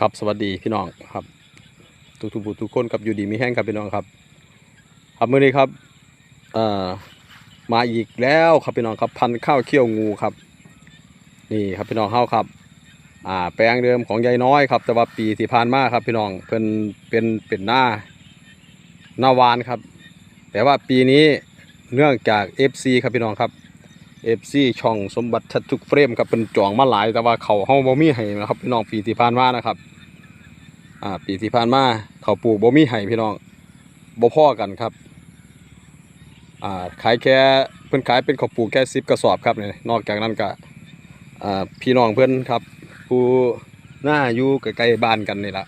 ครับสวัสดีพี่น้องครับ ทุกทุกผู้ทุกคนครับอยู่ดีมีแห้งครับพี่น้องครับ ครับมื้อนี้ครับเอ่อมาอีกแล้วครับพี่น้องครับพันข้าวเขี้ยวงูครับ นี่ครับพี่น้องเฮาครับ อ่าแปลงเดิมของยายน้อยครับ แต่ว่าปีที่ผ่านมาครับพี่น้องเพิ่นเป็นเป็นหน้าหน้าวานครับ แต่ว่าปีนี้เนื่องจาก FC ครับพี่น้องครับ FC ช่องสมบัติชัดทุกเฟรมครับเป็นจ่องมาหลาย แต่ว่าเขาเฮาบ่มีให้นะครับพี่น้องปีที่ผ่านมานะครับอ่าปีที่ผ่านมาเขาปลูกบ่มีให้พี่น้องบ่พ่อกันครับอ่าขายแค่เพิ่นขายเป็นเขาปลูกแค่10กระสอบครับเนี่ยนอกจากนั้นก็อ่าพี่น้องเพิ่อนครับผู้หน้าอยู่ใกล้ๆบ้านกันนี่ละ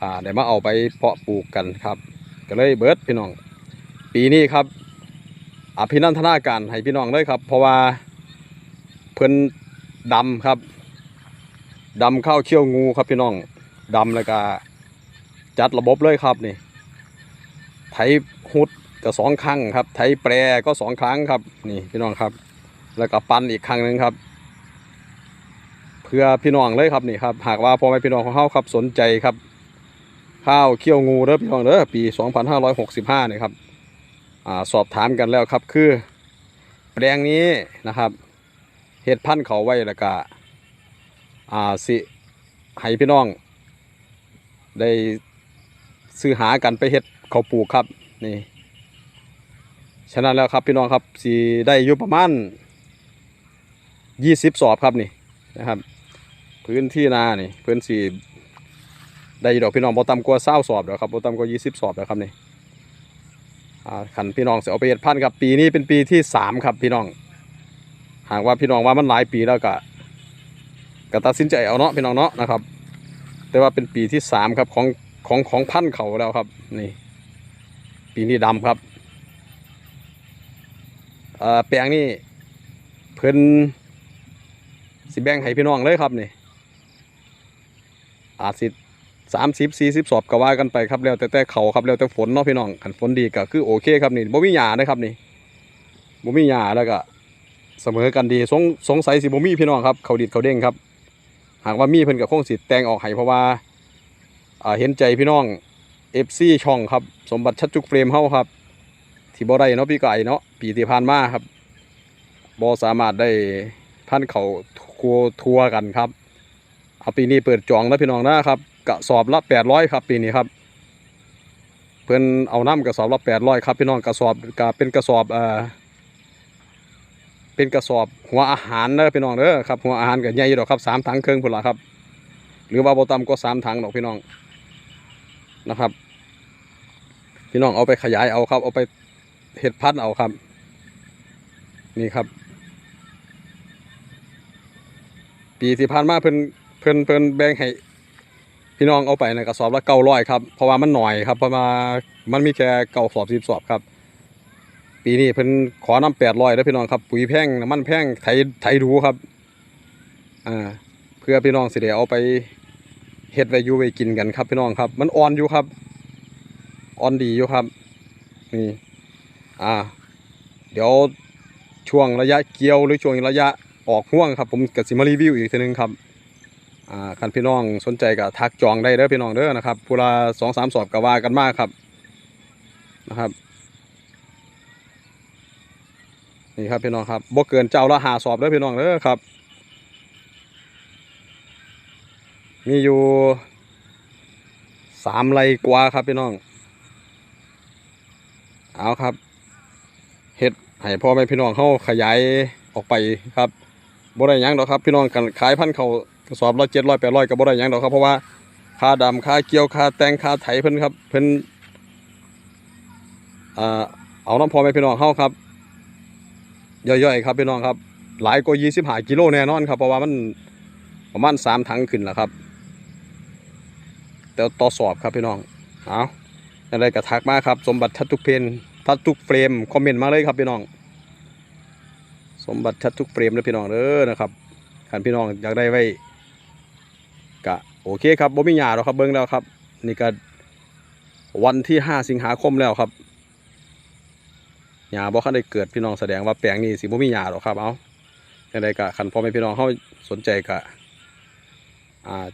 อ่าได้มาเอาไปเพาะปลูกกันครับ ก็เลยเบิดพี่น้อง ปีนี้ครับ อภินันทนาการให้พี่น้องเลยครับ เพราะว่าเพิ่นดำครับดำเข้าเขี้ยวงูครับพี่น้องดำแล้วก็จัดระบบเลยครับนี่ ไถหุดก็สองครั้งครับ ไถแปรก็สองครั้งครับ นี่พี่น้องครับ แล้วก็ปั้นอีกครั้งหนึ่งครับ เพื่อพี่น้องเลยครับนี่ครับ หากว่าพ่อแม่พี่น้องของเขาครับสนใจครับ ข้าวเขี้ยวงูเด้อพี่น้องเด้อปี 2565นี่ครับ สอบถามกันแล้วครับคือแปลงนี้นะครับเห็ดพันธุ์เขาไว้แล้วก็อ่าสิให้พี่น้อง ได้ซื้อหากันไปเห็ดเขาปลูกครับนี่ฉะนั้นแล้วครับพี่น้องครับสีได้อยู่ประมาณยี่สิบสอบครับนี่นะครับ พื้นที่นานี่พื้นสีได้ดอกพี่น้องบ่ต่ำกว่าเศร้าสอบเดี๋ยวครับบ่ต่ำกว่ายี่สิบสอบเดี๋ยวครับนี่ ขันพี่น้องเสียเอาไปเฮ็ดพันธุ์ครับปีนี้เป็นปีที่สามครับพี่น้อง หากว่าพี่น้องว่ามันหลายปีแล้วก็ก็ตัดสินใจเอาเนาะพี่น้องเนาะนะครับ แต่ว่าเป็นปีที่สามครับของของของพันธุ์เขาแล้วครับนี่ ปีนี้ดำครับแปลงนี่เพิ่นสิแบ่งให้พี่น้องเลยครับนี่อาจสิ สามสิบสี่สิบสอบก็ว่ากันไปครับแล้วแต่แต่เขาครับแล้วแต่ฝนเนาะพี่น้องขันฝนดีก็คือโอเคครับนี่บ่มีหยานะครับนี่บ่มีหยาแล้วก็เสมอกันดีสงสงสัยสิบ่มีพี่น้องครับเขาดิดเขาเด้งครับ หากว่ามีเพิ่นก็คงสิแตงออกให้เพราะว่าเห็นใจพี่น้อง FC ช่องครับสมบัติชัดจุกเฟรมเฮาครับที่บ่ได้เนาะพี่ไก่เนาะปีที่ผ่านมาครับบ่สามารถได้พันเขาทัวทัวกันครับเอาปีนี้เปิดจองแล้วพี่น้องนะครับ กระสอบละแปดร้อยครับปีนี้ครับ เพิ่นเอาน้ำกระสอบละแปดร้อยครับพี่น้องกระสอบก็เป็นกระสอบเอ่อเป็นกระสอบหัวอาหารเด้อพี่น้องเด้อครับหัวอาหารก็ใหญ่อยู่ดอกครับสามถังเครึ่งพุ่นละครับ หรือว่าบ่ต่ำก็สามถังดอกพี่น้องนะครับ พี่น้องเอาไปขยายเอาครับ เอาไปเห็ดพันเอาครับ นี่ครับ ปีที่ผ่านมาเพิ่นเพิ่นเพิ่นแบ่งให้ พี่น้องเอาไปในกระสอบละเก้าร้อยครับเพราะว่ามันหน่อยครับเพราะว่ามันมีแค่เก้าสอบสิบสอบครับ ปีนี้เพิ่นขอน้ำแปดร้อยแล้วพี่น้องครับปุ๋ยแพงน้ำมันแพงไถไถดูครับอ่าเพื่อพี่น้องสิได้เอาไปเฮ็ดไว้อยู่ไว้กินกันครับพี่น้องครับ มันอ่อนอยู่ครับอ่อนดีอยู่ครับนี่อ่า เดี๋ยวช่วงระยะเกี่ยวหรือช่วงระยะออกห่วงครับ ผมก็สิมารีวิวอีกทีนึงครับ อ่าคันพี่น้องสนใจก็ทักจองได้เด้อพี่น้องเด้อนะครับผู้ละสองสามสอบก็ว่ากันมากครับนะครับนี่ครับพี่น้องครับบ่เกินเจ้าละหาสอบเด้อพี่น้องเด้อครับ มีอยู่สามไรกว่าครับพี่น้องเอาครับเฮ็ดให้พ่อแม่พี่น้องเขาขยายออกไปครับบ่ได้ยังดอกครับ พี่น้องกันขายพันธุ์เขา กระสอบละเจ็ดร้อยแปดร้อยก็บ่ได้หยังดอกครับเพราะว่าค่าดำค่าเกี่ยวค่าแตงค่าไถเพิ่นครับเพิ่นอ่าเอาน้ำพอแม่พี่น้องเฮาครับย่อยๆครับพี่น้องครับ หลายกว่ายี่สิบห้ากิโลแน่นอนครับเพราะว่ามันประมาณสามถังขึ้นแหละครับ แต่ต่อสอบครับพี่น้องเอาอะไรก็ทักมาครับ สมบัติทัดทุกเพนทัดทุกเฟรมคอมเมนต์มาเลยครับพี่น้อง สมบัติทัดทุกเฟรมเลยพี่น้องเด้อนะครับขันพี่น้องอยากได้ไว้ ก็โอเคครับบ่มีหยาหรอกครับเบิ้งแล้วครับ นี่ก็วันที่ห้าสิงหาคมแล้วครับหยาบ่คันได้เกิดพี่น้องแสดงว่าแปลงนี้สิบ่มีหยาหรอกครับเอาอย่างไรกะขันพ่อแม่พี่น้องเขาสนใจก็อ่าจ